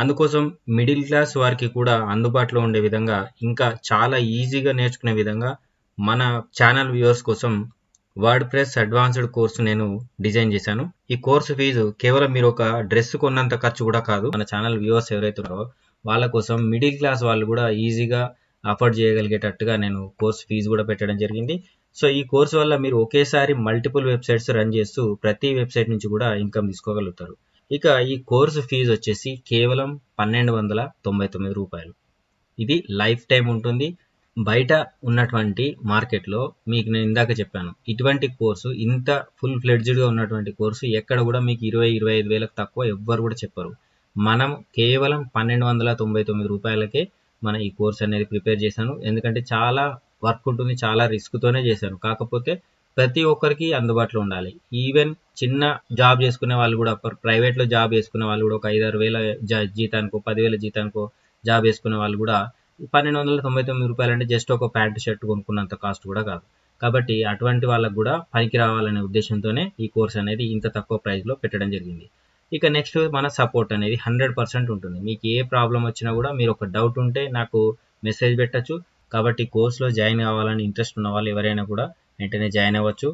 అందుకోసం middle class వారికి కూడా అందుబాటులో ఉండే విధంగా ఇంకా చాలా ఈజీగా నేర్చుకునే విధంగా మన ఛానల్ వ్యూవర్స్ కోసం వర్డ్ ప్రెస్ అడ్వాన్స్డ్ కోర్సు నేను డిజైన్ చేశాను. ఈ కోర్సు ఫీజు కేవలం మీరు ఒక డ్రెస్ కొన్నంత ఖర్చు కూడా కాదు. మన ఛానల్ వ్యూవర్స్ ఎవరైతే ఉన్నారో వాళ్ళ కోసం మిడిల్ క్లాస్ వాళ్ళు కూడా ఈజీగా అఫోర్డ్ చేయగలిగేటట్టుగా నేను కోర్స్ ఫీజు కూడా పెట్టడం జరిగింది. సో ఈ కోర్సు వల్ల మీరు ఒకేసారి మల్టిపుల్ వెబ్సైట్స్ రన్ చేస్తూ ప్రతి వెబ్సైట్ నుంచి కూడా ఇన్కమ్ తీసుకోగలుగుతారు. ఇక ఈ కోర్సు ఫీజు వచ్చేసి కేవలం పన్నెండు వందల తొంభై తొమ్మిది రూపాయలు. ఇది లైఫ్ టైం ఉంటుంది. బయట ఉన్నటువంటి మార్కెట్లో మీకు నేను ఇందాక చెప్పాను ఇటువంటి కోర్సు ఇంత ఫుల్ ఫ్లెడ్జ్డ్గా ఉన్నటువంటి కోర్సు ఎక్కడ కూడా మీకు ఇరవై ఇరవై ఐదు వేలకు తక్కువ ఎవ్వరు కూడా చెప్పరు. మనం కేవలం పన్నెండు వందల తొంభై తొమ్మిది రూపాయలకే మన ఈ కోర్స్ అనేది ప్రిపేర్ చేశాను. ఎందుకంటే చాలా వర్క్ ఉంటుంది చాలా రిస్క్తోనే చేశాను. కాకపోతే ప్రతి ఒక్కరికి అందుబాటులో ఉండాలి. ఈవెన్ చిన్న జాబ్ చేసుకునే వాళ్ళు కూడా ప్రైవేట్లో జాబ్ చేసుకునే వాళ్ళు కూడా ఒక ఐదారు వేల జీతానికో పదివేల జీతానికో జాబ్ చేసుకునే వాళ్ళు కూడా పన్నెండు వందల తొంభై తొమ్మిది రూపాయలు అంటే జస్ట్ ఒక ప్యాంట్ షర్ట్ కొనుక్కున్నంత కాస్ట్ కూడా కాదు. కాబట్టి అటువంటి వాళ్ళకు కూడా పనికి రావాలనే ఉద్దేశంతోనే ఈ కోర్స్ అనేది ఇంత తక్కువ ప్రైస్లో పెట్టడం జరిగింది. ఇక నెక్స్ట్ మన సపోర్ట్ అనేది హండ్రెడ్ పర్సెంట్ ఉంటుంది. మీకు ఏ ప్రాబ్లం వచ్చినా కూడా మీరు ఒక డౌట్ ఉంటే నాకు మెసేజ్ పెట్టచ్చు. కాబట్టి కోర్సులో జాయిన్ కావాలని ఇంట్రెస్ట్ ఉన్న వాళ్ళు ఎవరైనా కూడా వెంటనే జాయిన్ అవ్వచ్చు.